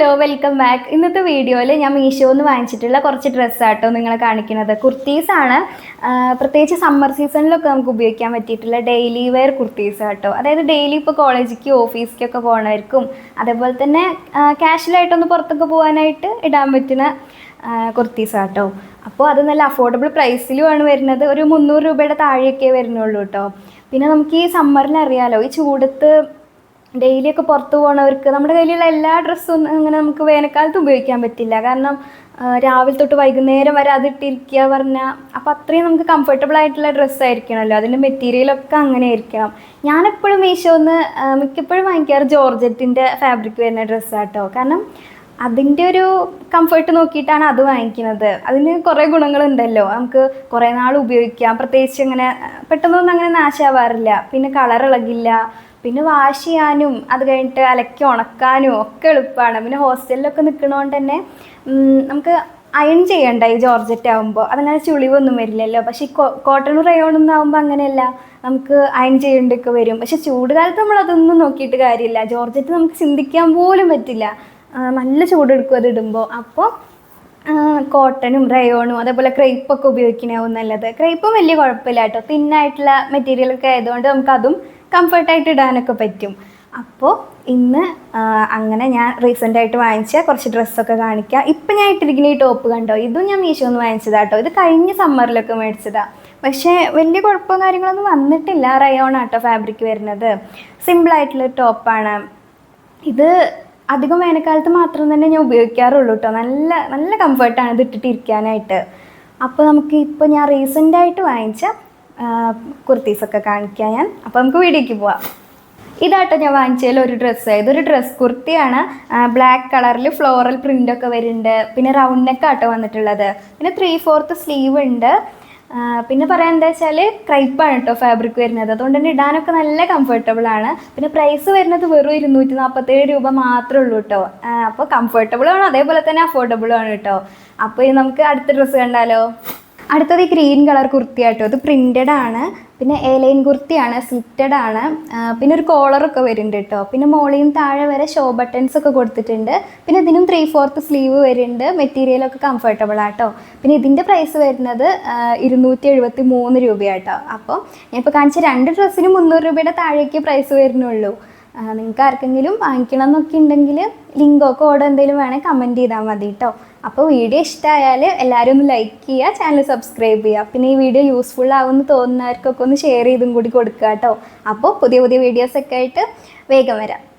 Hello welcome back ഇന്നത്തെ വീഡിയോയിൽ ഞാൻ മീഷോന്ന് വാങ്ങിച്ചിട്ടുള്ള കുറച്ച് ഡ്രസ്സാട്ടോ നിങ്ങളെ കാണിക്കുന്നത്. കുർത്തീസാണ് പ്രത്യേകിച്ച് സമ്മർ സീസണിലൊക്കെ നമുക്ക് ഉപയോഗിക്കാൻ പറ്റിയിട്ടുള്ള ഡെയിലി വെയർ കുർത്തീസ് കേട്ടോ അതായത് ഡെയിലി ഇപ്പോൾ കോളേജിലേക്ക് ഓഫീസിലേക്കൊക്കെ പോകണവർക്കും അതേപോലെ തന്നെ ക്യാഷ്വലായിട്ടൊന്ന് പുറത്തൊക്കെ പോകാനായിട്ട് ഇടാൻ പറ്റുന്ന കുർത്തീസ് കേട്ടോ അപ്പോൾ അത് നല്ല അഫോർഡബിൾ പ്രൈസിലുമാണ് വരുന്നത്. ഒരു മുന്നൂറ് രൂപയുടെ താഴെയൊക്കെ വരുന്നുള്ളൂ കേട്ടോ പിന്നെ നമുക്ക് ഈ സമ്മറിൽ അറിയാലോ ഈ ചൂടത്ത് ഡെയിലി ഒക്കെ പുറത്ത് പോകണവർക്ക് നമ്മുടെ കയ്യിലുള്ള എല്ലാ ഡ്രസ്സും അങ്ങനെ നമുക്ക് വേനൽക്കാലത്ത് ഉപയോഗിക്കാൻ പറ്റില്ല. കാരണം രാവിലെ തൊട്ട് വൈകുന്നേരം വരെ അതിട്ടിരിക്കുക പറഞ്ഞാൽ അപ്പോൾ അത്രയും നമുക്ക് കംഫർട്ടബിൾ ആയിട്ടുള്ള ഡ്രസ്സ് ആയിരിക്കണമല്ലോ അതിന്റെ മെറ്റീരിയലൊക്കെ അങ്ങനെ ആയിരിക്കണം ഞാനെപ്പോഴും മീഷോന്ന് മിക്കപ്പോഴും വാങ്ങിക്കാറ് ജോർജറ്റിന്റെ ഫാബ്രിക് വരുന്ന ഡ്രസ്സാട്ടോ കാരണം അതിന്റെ ഒരു കംഫർട്ട് നോക്കിയിട്ടാണ് അത് വാങ്ങിക്കുന്നത്. അതിന് കുറേ ഗുണങ്ങളുണ്ടല്ലോ. നമുക്ക് കുറേ നാൾ ഉപയോഗിക്കാം. പ്രത്യേകിച്ച് ഇങ്ങനെ പെട്ടെന്നൊന്നും അങ്ങനെ നാശാവാറില്ല. പിന്നെ കളർ ഇളകില്ല. പിന്നെ വാഷ് ചെയ്യാനും അത് കഴിഞ്ഞിട്ട് അലക്കി ഉണക്കാനും ഒക്കെ എളുപ്പമാണ് പിന്നെ ഹോസ്റ്റലിലൊക്കെ നിൽക്കണോണ്ട് തന്നെ നമുക്ക് അയൺ ചെയ്യണ്ട ഈ ജോർജറ്റ് ആകുമ്പോൾ അതങ്ങനെ ചുളിവൊന്നും വരില്ലല്ലോ. പക്ഷേ ഈ കോട്ടൺ റയോണൊന്നും ആകുമ്പോൾ അങ്ങനെയല്ല. നമുക്ക് അയൺ ചെയ്യേണ്ടൊക്കെ വരും. പക്ഷെ ചൂട് കാലത്ത് നമ്മൾ അതൊന്നും നോക്കിയിട്ട് കാര്യമില്ല. ജോർജറ്റ് നമുക്ക് ചിന്തിക്കാൻ പോലും പറ്റില്ല. നല്ല ചൂടെടുക്കും അത് ഇടുമ്പോൾ അപ്പോൾ കോട്ടണും റയോണും അതേപോലെ ക്രൈപ്പൊക്കെ ഉപയോഗിക്കണാവും നല്ലത്. ക്രേപ്പും വലിയ കുഴപ്പമില്ല കേട്ടോ. തിന്നായിട്ടുള്ള മെറ്റീരിയലൊക്കെ ആയതുകൊണ്ട് നമുക്ക് അതും കംഫർട്ടായിട്ട് ഇടാനൊക്കെ പറ്റും. അപ്പോൾ ഇന്ന് അങ്ങനെ ഞാൻ റീസെന്റ് ആയിട്ട് വാങ്ങിച്ച കുറച്ച് ഡ്രസ്സൊക്കെ കാണിക്കാം. ഇപ്പം ഞാൻ ഇട്ടിരിക്കുന്ന ഈ ടോപ്പ് കണ്ടോ? ഇതും ഞാൻ മീഷോന്ന് വാങ്ങിച്ചതാണ് കേട്ടോ ഇത് കഴിഞ്ഞ സമ്മറിലൊക്കെ മേടിച്ചതാണ് പക്ഷേ വലിയ കുഴപ്പമോ കാര്യങ്ങളൊന്നും വന്നിട്ടില്ല. റയോൺ ആട്ടോ ഫാബ്രിക് വരുന്നത്. സിമ്പിളായിട്ടുള്ള ടോപ്പാണ് ഇത് അധികം വേനൽക്കാലത്ത് മാത്രം തന്നെ ഞാൻ ഉപയോഗിക്കാറുള്ളൂ കേട്ടോ നല്ല നല്ല കംഫർട്ടാണ് ഇത് ഇട്ടിട്ടിരിക്കാനായിട്ട് അപ്പോൾ നമുക്ക് ഇപ്പോൾ ഞാൻ റീസെന്റായിട്ട് വാങ്ങിച്ച കുർത്തീസൊക്കെ കാണിക്കാം ഞാൻ. അപ്പോൾ നമുക്ക് വീഡിയോക്ക് പോവാം. ഇതാട്ടോ ഞാൻ വാങ്ങിച്ചതിൽ ഒരു ഡ്രസ്സ് ഇതൊരു ഡ്രസ് കുർത്തിയാണ് ബ്ലാക്ക് കളറിൽ ഫ്ലോറൽ പ്രിന്റൊക്കെ വരുന്നുണ്ട്. പിന്നെ റൗണ്ട് നെക്ക് ആട്ടോ വന്നിട്ടുള്ളത്. പിന്നെ ത്രീ ഫോർത്ത് സ്ലീവ് ഉണ്ട്. പിന്നെ പറയാൻ എന്താ വെച്ചാൽ ക്രൈപ്പാണ് കേട്ടോ ഫാബ്രിക് വരുന്നത്. അതുകൊണ്ട് തന്നെ ഇടാനൊക്കെ നല്ല കംഫർട്ടബിൾ ആണ്. പിന്നെ പ്രൈസ് വരുന്നത് വെറും ഇരുന്നൂറ്റി നാൽപ്പത്തേഴ് രൂപ മാത്രമേ ഉള്ളൂ കേട്ടോ അപ്പോൾ കംഫർട്ടബിൾ ആണ്. അതേപോലെ തന്നെ അഫോർഡബിൾ ആണ് കേട്ടോ അപ്പോൾ നമുക്ക് അടുത്ത ഡ്രസ്സ് കണ്ടാലോ? അടുത്തത് ഈ ഗ്രീൻ കളർ കുർത്തി ആട്ടോ. ഇത് പ്രിന്റഡ് ആണ്. പിന്നെ എലൈൻ കുർത്തിയാണ് സ്ലിറ്റഡ് ആണ്. പിന്നെ ഒരു കോളറൊക്കെ വരുന്നുണ്ട് കേട്ടോ. പിന്നെ മോളിയും താഴെ വരെ ഷോ ബട്ടൺസ് ഒക്കെ കൊടുത്തിട്ടുണ്ട്. പിന്നെ ഇതിനും ത്രീ ഫോർത്ത് സ്ലീവ് വരുന്നുണ്ട് മെറ്റീരിയലൊക്കെ കംഫർട്ടബിൾ ആട്ടോ. പിന്നെ ഇതിന്റെ പ്രൈസ് വരുന്നത് ഇരുന്നൂറ്റി എഴുപത്തി മൂന്ന് രൂപയാട്ടോ. അപ്പോൾ ഇപ്പോൾ കാണിച്ച രണ്ട് ഡ്രസ്സിന് മുന്നൂറ് രൂപയുടെ താഴേക്ക് പ്രൈസ് വരുന്നുള്ളൂ. നിങ്ങൾക്ക് ആർക്കെങ്കിലും വാങ്ങിക്കണം എന്നൊക്കെ ഉണ്ടെങ്കിൽ ലിങ്കോ കോഡോ എന്തെങ്കിലും വേണേൽ കമന്റ് ചെയ്താൽ മതി കേട്ടോ അപ്പോൾ വീഡിയോ ഇഷ്ടമായാൽ എല്ലാവരും ഒന്ന് ലൈക്ക് ചെയ്യുക ചാനൽ സബ്സ്ക്രൈബ് ചെയ്യുക. പിന്നെ ഈ വീഡിയോ യൂസ്ഫുൾ ആവുമെന്ന് തോന്നുന്നവർക്കൊക്കെ ഒന്ന് ഷെയർ ചെയ്തും കൂടി കൊടുക്കുക കേട്ടോ അപ്പോൾ പുതിയ പുതിയ വീഡിയോസൊക്കെ ആയിട്ട് വേഗം വരാം.